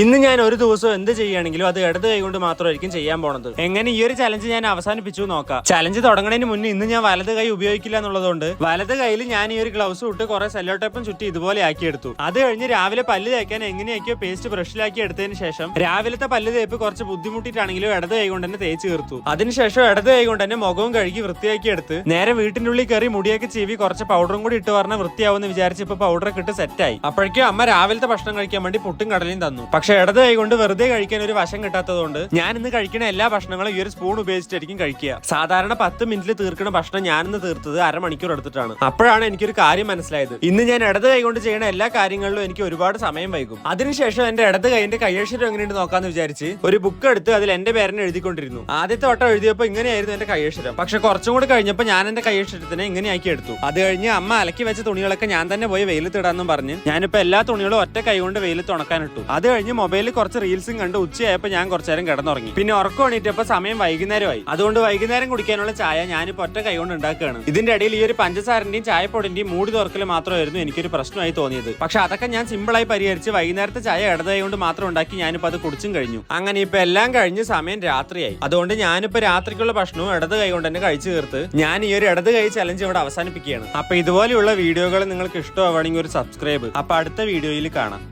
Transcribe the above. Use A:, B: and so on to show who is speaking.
A: ഇന്ന് ഞാൻ ഒരു ദിവസം എന്ത് ചെയ്യുകയാണെങ്കിലും അത് ഇടത് കൈ കൊണ്ട് മാത്രമായിരിക്കും ചെയ്യാൻ പോണത്. എങ്ങനെ ഈ ഒരു ചലഞ്ച് ഞാൻ അവസാനിപ്പിച്ചു നോക്കാം. ചലഞ്ച് തുടങ്ങുന്നതിന് മുന്നേ ഇന്ന് ഞാൻ വലത് കൈ ഉപയോഗിക്കില്ല എന്നുള്ളതുകൊണ്ട് വലത് കൈയിൽ ഞാൻ ഈ ഒരു ഗ്ലൗസ് ഇട്ട് കുറെ സെല്ലോ ടേപ്പും ചുറ്റി ഇതുപോലെ ആക്കിയെടുത്തു. അത് കഴിഞ്ഞ് രാവിലെ പല്ല് തേക്കാൻ എങ്ങനെയൊക്കെയോ പേസ്റ്റ് ബ്രഷിലാക്കി എടുത്തതിന് ശേഷം രാവിലത്തെ പല്ല് തേപ്പ് കുറച്ച് ബുദ്ധിമുട്ടിയിട്ടാണെങ്കിലും ഇടത് കൈ കൊണ്ട് തന്നെ തേച്ച് തീർത്തു. അതിനുശേഷം ഇടത് കൈ കൊണ്ട് തന്നെ മുഖവും കഴുകി വൃത്തിയാക്കി എടുത്ത് നേരെ വീട്ടിന്റെ ഉള്ളിൽ കയറി മുടിയൊക്കെ ചീവി കുറച്ച് പൗഡറും കൂടി ഇട്ട് പറഞ്ഞാൽ വൃത്തിയാവുമെന്ന് വിചാരിച്ച് ഇപ്പൊ പൗഡറൊക്കെ ഇട്ട് സെറ്റായി അപ്പോഴേക്കും അമ്മ രാവിലത്തെ ഭക്ഷണം കഴിക്കാൻ വേണ്ടി പുട്ടും കടലയും തന്നു. പക്ഷെ ഇടത് കൈ കൊണ്ട് വെറുതെ കഴിക്കാൻ ഒരു വശം കിട്ടാത്തതുകൊണ്ട് ഞാൻ ഇന്ന് കഴിക്കുന്ന എല്ലാ ഭക്ഷണങ്ങളും ഈ ഒരു സ്പൂൺ ഉപയോഗിച്ചിട്ടായിരിക്കും കഴിക്കുക. സാധാരണ പത്ത് മിനിറ്റിൽ തീർക്കുന്ന ഭക്ഷണം ഞാൻ ഇന്ന് തീർത്തത് അരമണിക്കൂർ എടുത്തിട്ടാണ്. അപ്പോഴാണ് എനിക്കൊരു കാര്യം മനസ്സിലായത്. ഇന്ന് ഞാൻ ഇടത് കൈ കൊണ്ട് ചെയ്യുന്ന എല്ലാ കാര്യങ്ങളിലും എനിക്ക് ഒരുപാട് സമയം വൈകും. അതിനുശേഷം എന്റെ ഇടത് കൈന്റെ കയ്യക്ഷരം എങ്ങനെയുണ്ട് നോക്കാന്ന് വിചാരിച്ച് ഒരു ബുക്ക് എടുത്ത് അതിൽ എന്റെ പേരനെ എഴുതിക്കൊണ്ടിരുന്നു. ആദ്യത്തെ വട്ടം എഴുതിയപ്പോൾ ഇങ്ങനെയായിരുന്നു എന്റെ കയ്യക്ഷരം പക്ഷെ കുറച്ചും കൂടി കഴിഞ്ഞപ്പോൾ ഞാൻ എന്റെ കയ്യക്ഷരത്തിനെ ഇങ്ങനെയാക്കി എടുത്തു. അത് കഴിഞ്ഞ് അമ്മ അലക്കി വെച്ച തുണികളൊക്കെ ഞാൻ തന്നെ പോയി വെയിലത്തിടാന്നും പറഞ്ഞ് ഞാനിപ്പോ എല്ലാ തുണികളും ഒറ്റ കൈ കൊണ്ട് വെയിലത്ത് ഉണക്കാനിട്ടു. അത് കഴിഞ്ഞ് മൊബൈലിൽ കുറച്ച് റീൽസും കണ്ട് ഉച്ചയായപ്പോൾ ഞാൻ കുറച്ചു നേരം കിടന്നുറങ്ങി. പിന്നെ ഉറക്കം എണീറ്റപ്പോൾ സമയം വൈകുന്നേരമായി. അതുകൊണ്ട് വൈകുന്നേരം കുടിക്കാനുള്ള ചായ ഞാനിപ്പോ ഒറ്റ കൈ കൊണ്ട് ഉണ്ടാക്കുകയാണ്. ഇതിന്റെ ഇടയിൽ ഈ ഒരു പഞ്ചസാരന്റെയും ചായപ്പൊടിന്റെയും മൂടി തുറക്കൽ മാത്രമായിരുന്നു എനിക്കൊരു പ്രശ്നമായി തോന്നിയത്. പക്ഷെ അതൊക്കെ ഞാൻ സിമ്പിളായി പരിഹരിച്ച് വൈകുന്നേരത്തെ ചായ ഇടതായി കൊണ്ട് മാത്രം ഉണ്ടാക്കി ഞാനിപ്പോ അത് കുടിച്ചും കഴിഞ്ഞു. അങ്ങനെ ഇപ്പൊ എല്ലാം കഴിഞ്ഞ് സമയം രാത്രിയായി. അതുകൊണ്ട് ഞാനിപ്പോ രാത്രിക്കുള്ള ഭക്ഷണവും ഇടത് കൈ കൊണ്ട് തന്നെ കഴിച്ചു തീർത്ത് ഞാൻ ഈ ഒരു ഇടത് കൈ ചലഞ്ച് ഇവിടെ അവസാനിപ്പിക്കുകയാണ്. അപ്പൊ ഇതുപോലെയുള്ള വീഡിയോകൾ നിങ്ങൾക്ക് ഇഷ്ടമാവുകയാണെങ്കിൽ ഒരു സബ്സ്ക്രൈബ് അപ്പൊ അടുത്ത വീഡിയോയിൽ കാണാം.